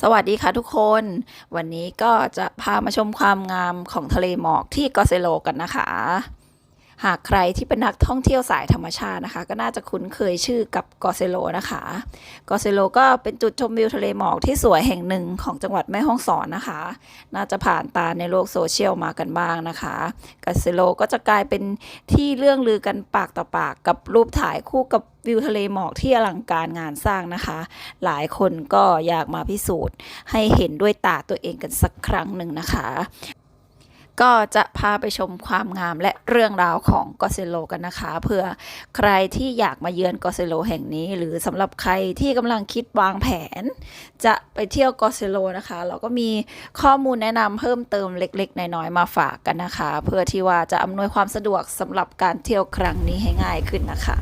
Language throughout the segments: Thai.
สวัสดีค่ะทุกคน วันนี้ก็จะพามาชมความงามของทะเลหมอกที่กอเซโลกันนะคะ หากใครที่เป็นนักท่องเที่ยวสายธรรมชาตินะคะ ก็น่าจะคุ้นเคยชื่อกับกอเซโลนะคะกอเซโลก็เป็นจุดชมวิวทะเลหมอกที่สวยแห่งหนึ่งของจังหวัดแม่ฮ่องสอนนะคะ น่าจะผ่านตาในโลกโซเชียลมากันบ้างนะคะกอเซโลก็จะกลายเป็นที่เรื่องลือกันปากต่อปากกับรูปถ่ายคู่กับวิวทะเลหมอกที่อลังการงานสร้างนะคะ หลายคนก็อยากมาพิสูจน์ให้เห็นด้วยตาตัวเองกันสักครั้งหนึ่งนะคะ ก็จะพาไปชมความงามและเรื่องราวของกอเซโลกันนะคะ เพื่อใครที่อยากมาเยือนกอเซโลแห่งนี้ หรือสำหรับใครที่กำลังคิดวางแผน จะไปเที่ยวกอเซโลนะคะ เราก็มีข้อมูลแนะนำเพิ่มเติมเล็กๆ น้อยๆมาฝากกันนะคะ เพื่อที่ว่าจะอำนวยความสะดวกสำหรับการเที่ยวครั้งนี้ให้ง่ายขึ้นนะคะ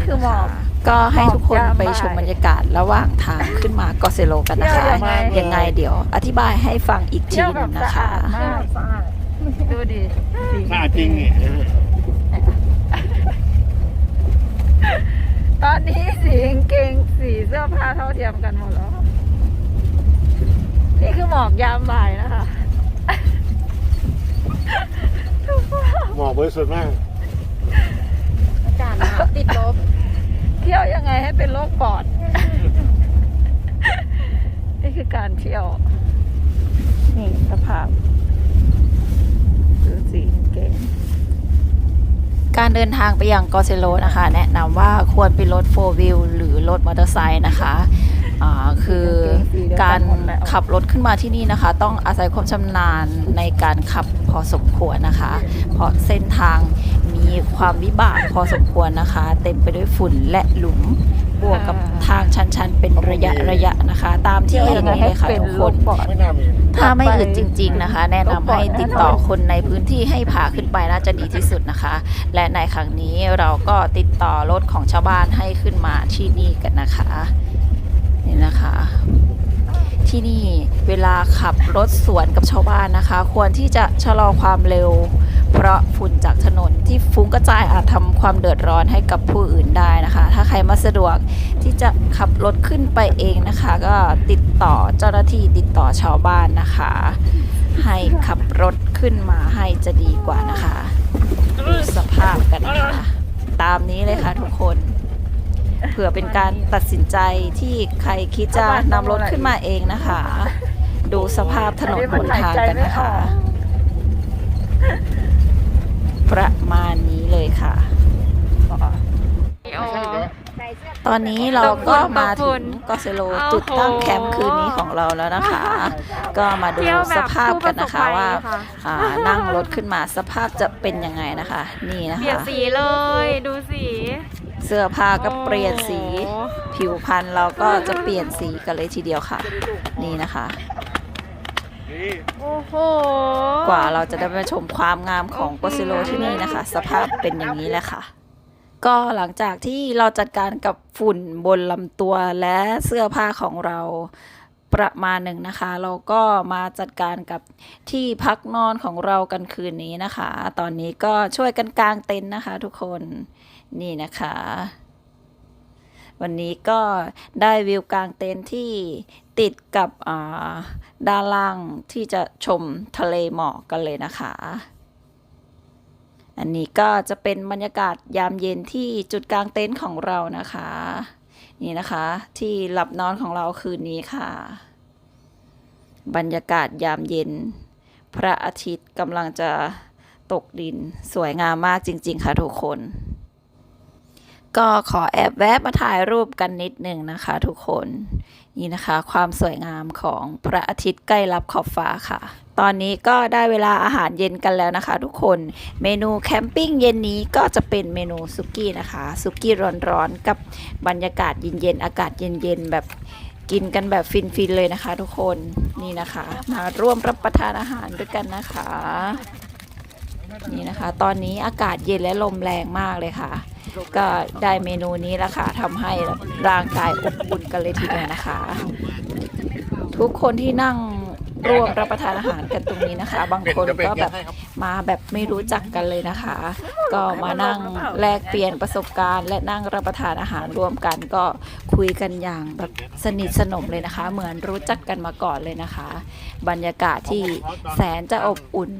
นี่คือหมอก ก็ให้ทุกคนหมอกยามไปชมบ่ายบรรยากาศระหว่างทางขึ้นมากอเซโลกันนะคะเที่ยวยังไงยังไงเดี๋ยวอธิบายให้ฟังอีกทีเที่ยวหแบนึบงสะนะคะอาดมากสะอาดดูดิสีถ้าจริงนี่เออตอนนี้สีกางเกงสีเสื้อผ้าเท่าเทียมกันหมดแล้ว นี่คือหมอกยามบ่ายนะคะ หมอกบริสุทธิ์มากอา กาศหนาวติดลบ เที่ยวยังไงให้เป็นโรคปอด นี่คือการเที่ยว นี่สภาพดูสีกางเกงการเดินทางไปยังกอเซโลนะคะ แนะนำว่าควรเป็นรถโฟวิลหรือรถมอเตอร์ไซค์นะคะอ่าคือการขับรถขึ้นมาที่นี่นะคะ ต้องอาศัยความชำนาญในการขับพอสมควรนะคะ เพราะเส้นทางมี ความวิบากพอสมควรนะคะ เต็มไปด้วยฝุ่นและหลุมบวกกับทางชันๆ เป็นระยะระยะนะคะ ตามที่เที่ยวเห็ยันงไงนี้ให้เลยค่ะเป็นทุกโรคนคปอดไม่น่ามีถ้าไม่อึดจริง ๆนะคะ แนะนำให้ติดต่อคนในพื้นที่ให้พาขึ้นไปน่าจะดีที่สุดนะคะ และในครั้งนี้เราก็ติดต่อรถของชาวบ้านให้ขึ้นมาที่นี่กันนะคะนี่นะคะ ที่นี่เวลาขับรถสวนกับชาวบ้านนะคะ ควรที่จะชะลอความเร็วเพ ราะฝุ่นจากถนนที่ฟุ้งกระจายอาจทำความเดือดร้อนให้กับผู้อื่นได้นะคะ ถ้าใครมาสะดวกที่จะขับรถขึ้นไปเองนะคะ ก็ติดต่อเจ้าหน้าที่ติดต่อชาวบ้านนะคะ ให้ขับรถขึ้นมาให้จะดีกว่านะคะดูสภาพกันนะคะ ตามนี้เลยค่ะทุกคนเผื่อเป็นการตัดสินใจที่ใครคิดจะนำรถขึ้นมาเองนะคะ ดูสภาพถนนหนทางกันนะคะ ประมาณนี้เลยค่ะ ตอนนี้เราก็มาถึงกอเซโลจุดตั้งแคมป์คืนนี้ของเราแล้วนะคะ ก็มาดูสภาพกันนะคะว่านั่งรถขึ้นมาสภาพจะเป็นยังไงนะคะ นี่นะเปลี่ยนคะสีเลยดูสีเสื้อผ้าก็เปลี่ยนสี ผิวพรรณเราก็จะเปลี่ยนสีกันเลยทีเดียวค่ะ นี่นะคะ โอ้โห กว่าเราจะได้มาชมความงามของโกซิโลที่นี่นะคะ สภาพเป็นอย่างนี้แหละค่ะ ก็หลังจากที่เราจัดการกับฝุ่นบนลำตัวและเสื้อผ้าของเราประมาณหนึ่งนะคะ เราก็มาจัดการกับที่พักนอนของเรากันคืนนี้นะคะ ตอนนี้ก็ช่วยกันกางเต็นท์นะคะทุกคนนี่นะคะ วันนี้ก็ได้วิวกลางเต็นท์ที่ติดกับอ่าด้านล่างที่จะชมทะเลหมอกกันเลยนะคะ อันนี้ก็จะเป็นบรรยากาศยามเย็นที่จุดกลางเต็นท์ของเรานะคะ นี่นะคะที่หลับนอนของเราคืนนี้ค่ะ บรรยากาศยามเย็น พระอาทิตย์กำลังจะตกดินสวยงามมากจริง ๆ ค่ะทุกคน ก็ขอแอบแวะมาถ่ายรูปกันนิดหนึ่งนะคะทุกคนนี่นะคะ ความสวยงามของพระอาทิตย์ใกล้รับขอบฟ้าค่ะ ตอนนี้ก็ได้เวลาอาหารเย็นกันแล้วนะคะ ทุกคนเมนูแคมปิ้งเย็นนี้ก็จะเป็นเมนูซุกี้นะคะซุกี้ร้อนๆกับบรรยากาศเย็นๆอากาศเย็นๆแบบกินกันแบบฟินๆเลยนะคะ ทุกคนนี่นะคะ มาร่วมรับประทานอาหารด้วยกันนะคะ นี่นะคะ ตอนนี้อากาศเย็นและลมแรงมากเลยค่ะ ก็ได้เมนูนี้แหละค่ะทำให้ร่างกายอบอุ่นกันเลยทีเดียวนะคะ ทุกคนที่นั่งร่วมรับประทานอาหารกันตรงนี้นะคะ บางคนก็แบบมาแบบไม่รู้จักกันเลยนะคะ ก็มานั่งแลกเปลี่ยนประสบการณ์ และนั่งรับประทานอาหารร่วมกัน ก็คุยกันอย่างแบบสนิทสนมเลยนะคะ เหมือนรู้จักกันมาก่อนเลยนะคะ บรรยากาศที่แสนจะอบอุ่น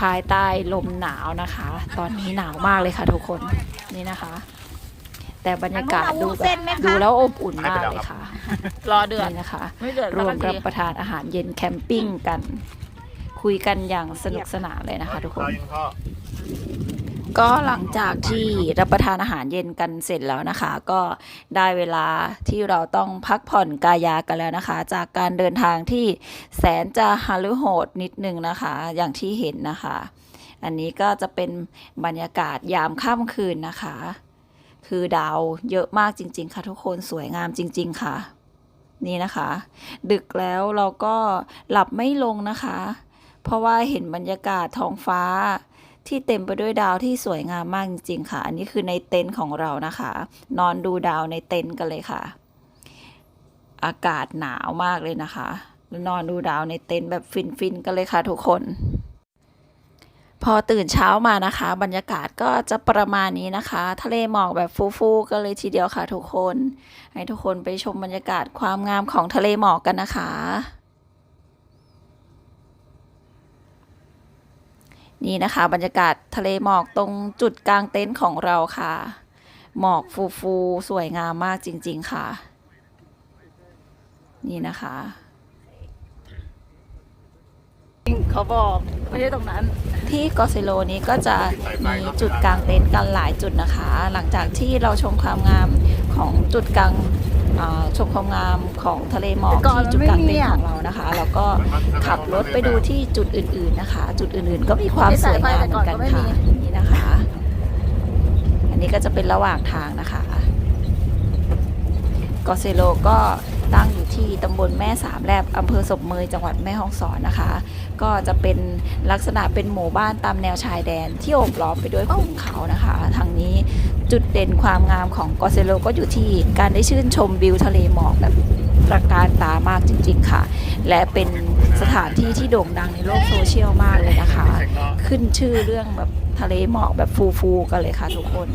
ภายใต้ลมหนาวนะคะ ตอนนี้หนาวมากเลยค่ะทุกคน นี่นะคะ แต่บรรยากาศดูแบบดูแล้วอบอุ่นมากเลยค่ะ รอเดือดนี่นะคะไม่เดือดรวมสัรักบทีประทานอาหารเย็นแคมปิ้งกัน คุยกันอย่างสนุกสนานเลยนะคะทุกคน ก็หลังจากที่รับประทานอาหารเย็นกันเสร็จแล้วนะคะ ก็ได้เวลาที่เราต้องพักผ่อนกายากันแล้วนะคะ จากการเดินทางที่แสนจะฮาลือโหดนิดนึงนะคะ อย่างที่เห็นนะคะ อันนี้ก็จะเป็นบรรยากาศยามค่ำคืนนะคะ คือดาวเยอะมากจริง ๆ ค่ะทุกคนสวยงามจริง ๆ ค่ะ นี่นะคะ ดึกแล้วเราก็หลับไม่ลงนะคะ เพราะว่าเห็นบรรยากาศท้องฟ้าที่เต็มไปด้วยดาวที่สวยงามมากจริง ๆ ค่ะ อันนี้คือในเต็นท์ของเรานะคะ นอนดูดาวในเต็นท์กันเลยค่ะ อากาศหนาวมากเลยนะคะแล้วนอนดูดาวในเต็นท์แบบฟินๆกันเลยค่ะทุกคน พอตื่นเช้ามานะคะ บรรยากาศก็จะประมาณนี้นะคะ ทะเลหมอกแบบฟูๆกันเลยทีเดียวค่ะทุกคน ให้ทุกคนไปชมบรรยากาศความงามของทะเลหมอกกันนะคะ นี่นะคะ บรรยากาศทะเลหมอกตรงจุดกลางเต็นท์ของเราค่ะ หมอกฟูฟูๆสวยงามมากจริง ๆ ค่ะ นี่นะคะเขาบอกไม่ใช่ตรงนั้น ที่กอซิโลนี้ก็จะมีจุดกลางเต็นท์กันหลายจุดนะคะ หลังจากที่เราชมความงามของจุดกลางอ่าชมความงามของทะเลหมอกแต่ก่อนที่จุดกลางเต็นมันไม่มีท์อะของเรานะคะ แล้วก็ขับรถไปดูที่จุดอื่น ๆนะคะ จุดอื่นๆ ก็มีความสวยงามเหมือนกันค่ะนี่นะคะ อันนี้ก็จะเป็นระหว่างทางนะคะกอเซโลก็ ตั้งอยู่ที่ตำบลแม่สามแลบอำเภอศพเมยจังหวัดแม่ฮ่องสอนนะคะ ก็จะเป็นลักษณะเป็นหมู่บ้านตามแนวชายแดนที่โอบล้อมไปด้วยภูเขานะคะ ทางนี้จุดเด่นความงามของกอเซโลก็อยู่ที่การได้ชื่นชมวิวทะเลหมอกแบบตระการตามากจริง ๆค่ะ และเป็นสถานที่ที่โด่งดังในโลกโซเชียลมากเลยนะคะ ขึ้นชื่อเรื่องแบบทะเลหมอกแบบฟูๆกันเลยค่ะทุกคน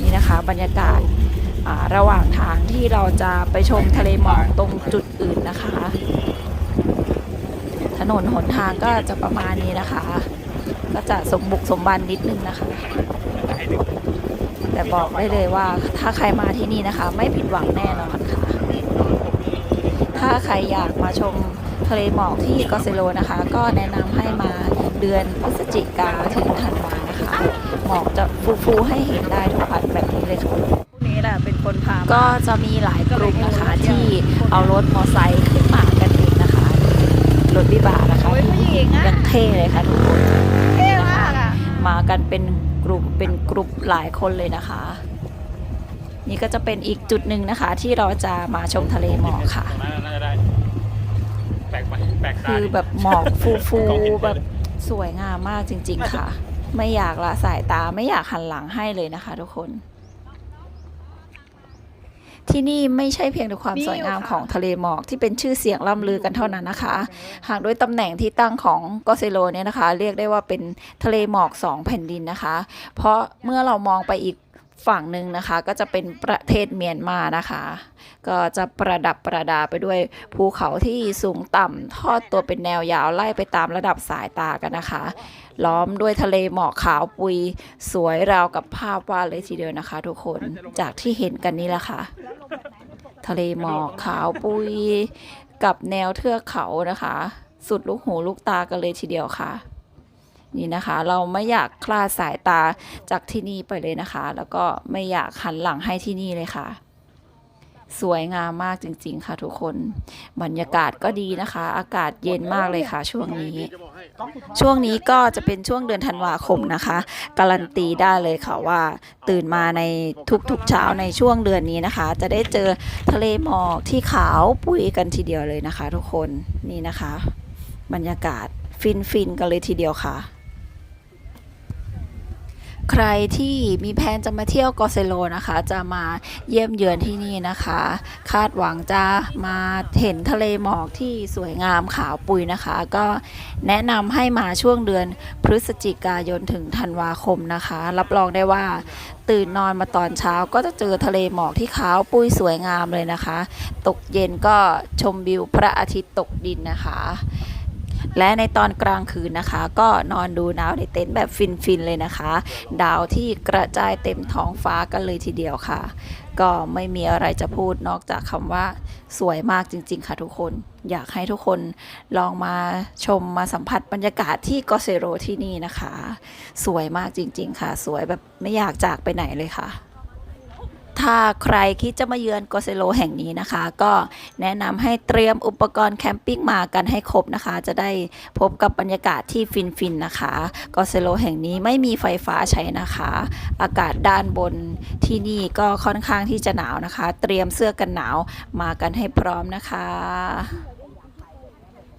นี่นะคะ บรรยากาศ ระหว่างทางที่เราจะไปชมทะเลหมอกตรงจุดอื่นนะคะ ถนนหนทางก็จะประมาณนี้นะคะ ก็จะสมบุกสมบันนิดนึงนะคะ แต่บอกได้เลยว่าถ้าใครมาที่นี่นะคะ ไม่ผิดหวังแน่นอนค่ะ ถ้าใครอยากมาชมทะเลหมอกที่กอเซโลนะคะ ก็แนะนำให้มาเดือนพฤศจิกาถึงธันวานะคะ หมอกจะฟูๆให้เห็นได้ทุกวันแบบนี้เลยค่ะ กนี้แหละเป็นคนพามาก็จะมีหลายกลุ่มนะคะที่เอารถมอไซค์ขึ้นมากันเองนะคะรถวิบากนะคะโอ้ยผู้หญิงอะยังเท่เลยค่ะทุกคนเท่มากอะมากันเป็นกลุ่มเป็นกลุ่มหลายคนเลยนะคะ นี่ก็จะเป็นอีกจุดหนึ่งนะคะ ที่เราจะมาชมทะเลหมอกค่ะตรงนั้นน่าจะได้แปลกไปแปลกตาคือแบบหมอกฟูๆแบบสวยงามมากจริง ๆ ค่ะ ไม่อยากละสายตาไม่อยากหันหลังให้เลยนะคะ ทุกคน ที่นี่ไม่ใช่เพียงแต่ความสวยงามของทะเลหมอกที่เป็นชื่อเสียงล่ำลือกันเท่านั้นนะคะ หากด้วยตำแหน่งที่ตั้งของกอเซโลเนี่ยนะคะ เรียกได้ว่าเป็นทะเลหมอกสองแผ่นดินนะคะ เพราะเมื่อเรามองไปอีก ฝั่งหนึ่งนะคะก็จะเป็นประเทศเมียนมานะคะ ก็จะประดับประดาไปด้วยภูเขาที่สูงต่ำทอดตัวเป็นแนวยาวไล่ไปตามระดับสายตากันนะคะ ล้อมด้วยทะเลหมอกขาวปุยสวยราวกับภาพวาดเลยทีเดียวนะคะ ทุกคนจากที่เห็นกันนี่แหละค่ะ ทะเลหมอกขาวปุยกับแนวเทือกเขานะคะ สุดลูกหูลูกตากันเลยทีเดียวค่ะ นี่นะคะ เราไม่อยากคลาดสายตาจากที่นี่ไปเลยนะคะ แล้วก็ไม่อยากหันหลังให้ที่นี่เลยค่ะ สวยงามมากจริง ๆ ค่ะทุกคน บรรยากาศก็ดีนะคะ อากาศเย็นมากเลยค่ะ ช่วงนี้ ช่วงนี้ก็จะเป็นช่วงเดือนธันวาคมนะคะ การันตีได้เลยค่ะว่า ตื่นมาในทุกๆเช้าในช่วงเดือนนี้นะคะ จะได้เจอทะเลหมอกที่ขาวปุยกันทีเดียวเลยนะคะ ทุกคนนี่นะคะ บรรยากาศฟินๆกันเลยทีเดียวค่ะ ใครที่มีแผนจะมาเที่ยวกอเซโลนะคะ จะมาเยี่ยมเยือนที่นี่นะคะ คาดหวังจะมาเห็นทะเลหมอกที่สวยงามขาวปุยนะคะ ก็แนะนำให้มาช่วงเดือนพฤศจิกายนถึงธันวาคมนะคะ รับรองได้ว่าตื่นนอนมาตอนเช้าก็จะเจอทะเลหมอกที่ขาวปุยสวยงามเลยนะคะ ตกเย็นก็ชมวิวพระอาทิตย์ตกดินนะคะ และในตอนกลางคืนนะคะ ก็นอนดูดาวในเต็นท์แบบฟินๆเลยนะคะ ดาวที่กระจายเต็มท้องฟ้ากันเลยทีเดียวค่ะ ก็ไม่มีอะไรจะพูดนอกจากคำว่าสวยมากจริง ๆ ค่ะทุกคน อยากให้ทุกคนลองมาชมมาสัมผัสบรรยากาศที่กอเซโรที่นี่นะคะ สวยมากจริง ๆ ค่ะ สวยแบบไม่อยากจากไปไหนเลยค่ะ ถ้าใครคิดจะมาเยือนกอเซโลแห่งนี้นะคะ ก็แนะนำให้เตรียมอุปกรณ์แคมปิ้งมากันให้ครบนะคะ จะได้พบกับบรรยากาศที่ฟินๆนะคะกอเซโลแห่งนี้ไม่มีไฟฟ้าใช้นะคะ อากาศด้านบนที่นี่ก็ค่อนข้างที่จะหนาวนะคะ เตรียมเสื้อกันหนาวมากันให้พร้อมนะคะ